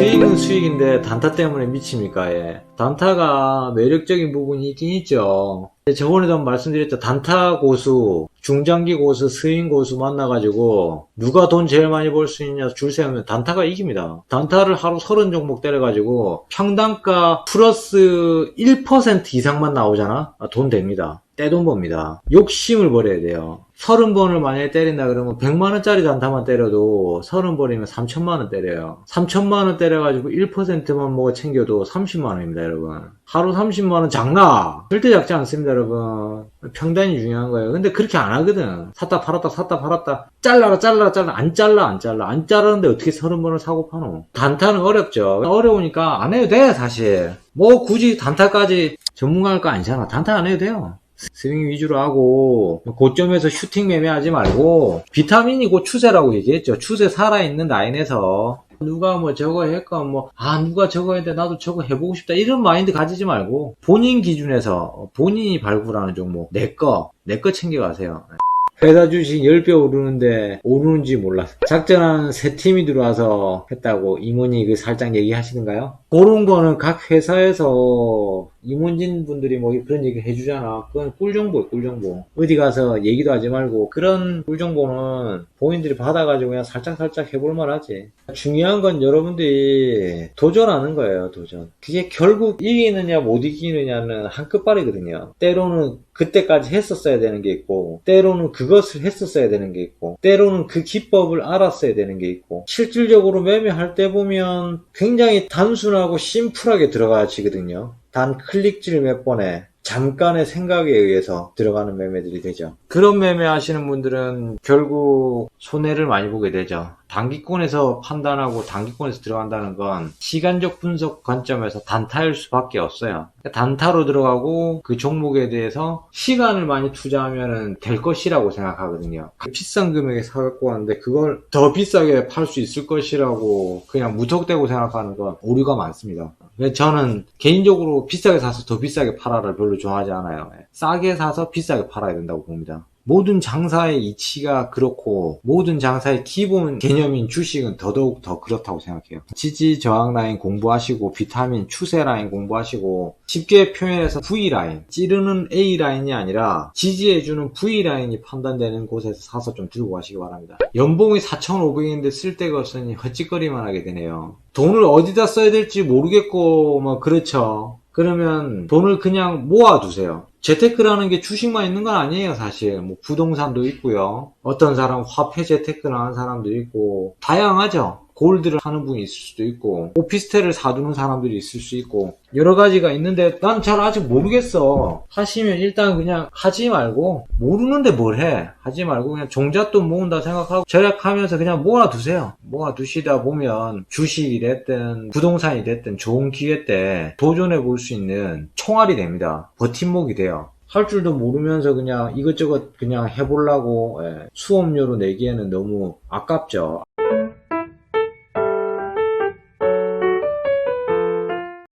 수익은 수익인데 단타 때문에 미칩니까? 예. 단타가 매력적인 부분이 있긴 있죠. 저번에도 말씀드렸죠. 단타 고수, 중장기 고수, 스윙 고수 만나가지고 누가 돈 제일 많이 벌 수 있냐 줄 세우면 단타가 이깁니다. 단타를 하루 30종목 때려가지고 평단가 플러스 1% 이상만 나오잖아? 아, 돈 됩니다. 떼돈 법니다. 욕심을 버려야 돼요. 30번을 만약에 때린다 그러면 100만원짜리 단타만 때려도 30번이면 3천만 원 때려요. 3천만원 때려가지고 1%만 먹어 챙겨도 30만원입니다, 여러분. 하루 30만원 장나! 절대 작지 않습니다, 여러분. 평단이 중요한 거예요. 근데 그렇게 안 하거든. 샀다 팔았다, 샀다 팔았다. 잘라라, 잘라라, 잘라. 안 잘라, 안 잘라. 안 자르는데 어떻게 30번을 사고 파노? 단타는 어렵죠. 어려우니까 안 해도 돼, 사실. 뭐 굳이 단타까지 전문가일 거 아니잖아. 단타 안 해도 돼요. 스윙 위주로 하고 고점에서 슈팅 매매하지 말고 비타민이 곧 추세라고 얘기했죠. 추세 살아있는 라인에서 누가 뭐 저거 했건 뭐 아 누가 저거 했는데 나도 저거 해보고 싶다 이런 마인드 가지지 말고 본인 기준에서 본인이 발굴하는 종목 내 거 내 거 챙겨가세요. 회사 주식 10배 오르는데 오르는지 몰랐어. 작전하는 세 팀이 들어와서 했다고 임원이 그 살짝 얘기하시는가요? 그런 거는 각 회사에서 임원진 분들이 뭐 그런 얘기 해주잖아. 그건 꿀정보야, 꿀정보. 어디 가서 얘기도 하지 말고 그런 꿀정보는 본인들이 받아가지고 그냥 살짝살짝 해볼만 하지. 중요한 건 여러분들이 도전하는 거예요, 도전. 그게 결국 이기느냐 못 이기느냐는 한 끝발이거든요. 때로는 그때까지 했었어야 되는 게 있고, 때로는 그것을 했었어야 되는 게 있고, 때로는 그 기법을 알았어야 되는 게 있고, 실질적으로 매매할 때 보면 굉장히 단순 하고 심플하게 들어가지거든요. 단 클릭질 몇 번에 잠깐의 생각에 의해서 들어가는 매매들이 되죠. 그런 매매 하시는 분들은 결국 손해를 많이 보게 되죠. 단기권에서 판단하고 단기권에서 들어간다는 건 시간적 분석 관점에서 단타일 수밖에 없어요. 그러니까 단타로 들어가고 그 종목에 대해서 시간을 많이 투자하면 될 것이라고 생각하거든요. 비싼 금액에 사갖고 왔는데 그걸 더 비싸게 팔 수 있을 것이라고 그냥 무턱대고 생각하는 건 오류가 많습니다. 저는 개인적으로 비싸게 사서 더 비싸게 팔아를 별로 좋아하지 않아요. 싸게 사서 비싸게 팔아야 된다고 봅니다. 모든 장사의 이치가 그렇고 모든 장사의 기본 개념인 주식은 더더욱 더 그렇다고 생각해요. 지지 저항 라인 공부하시고 비타민 추세 라인 공부하시고 쉽게 표현해서 V 라인 찌르는 A 라인이 아니라 지지해주는 V 라인이 판단되는 곳에서 사서 좀 들고 가시기 바랍니다. 연봉이 4,500인데 쓸 데가 없으니 헛짓거리만 하게 되네요. 돈을 어디다 써야 될지 모르겠고 뭐 그렇죠. 그러면 돈을 그냥 모아두세요. 재테크라는 게 주식만 있는 건 아니에요, 사실. 뭐 부동산도 있고요. 어떤 사람 화폐 재테크를 하는 사람도 있고 다양하죠. 골드를 하는 분이 있을 수도 있고 오피스텔을 사두는 사람들이 있을 수 있고 여러 가지가 있는데 난 잘 아직 모르겠어. 하시면 일단 그냥 하지 말고 모르는데 뭘 해? 하지 말고 그냥 종잣돈 모은다 생각하고 절약하면서 그냥 모아두세요. 모아두시다 보면 주식이 됐든 부동산이 됐든 좋은 기회 때 도전해 볼 수 있는 총알이 됩니다. 버팀목이 돼요. 할 줄도 모르면서 그냥 이것저것 그냥 해보려고 예, 수업료로 내기에는 너무 아깝죠